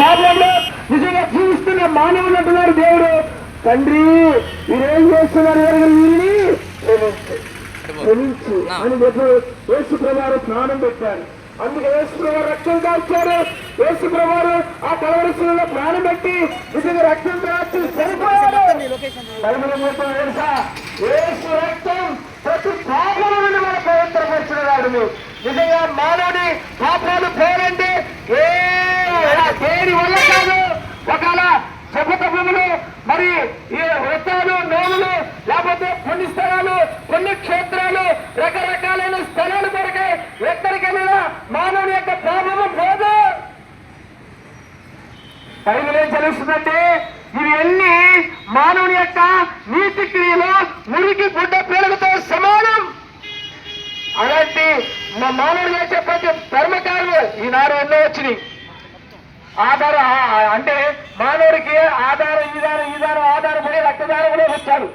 పాపంలో నిజంగా జీవిస్తున్న మానవులు అంటున్నారు దేవుడు. తండ్రి మీరేం చేస్తున్నారు వీరిని? క్షమించు అని చెప్పి యేసు ప్రభారు ప్రాణం పెట్టారు. అందుకే యేసు ప్రభారు రక్తం కాల్చారు. యేసు ప్రభారు ఆ కలవరసులలో ప్రాణం పెట్టి నిజంగా రక్తం తెలుసా? యేసు రక్తం ప్రతి పాపల నుండి మన పవిత్రపరిచిన వాడు. నిజంగా మానవుని పాపాలు పోరండి. బైబిల్ ఏం తెలుస్తుందంటే ఇవన్నీ మానవుని యొక్క నీతి క్రియలో మురికి గుడ్డ పేలుగుతో సమానం. అలాంటి మా మానవుడు చేసే ప్రతి ధర్మకాలు ఈనాడు ఎన్నో వచ్చినాయి. ఆధారం అంటే మానవుడికి ఆధారం ఈధారం ఈధారం ఆధారం అనే రక్తదారం కూడా వచ్చారు.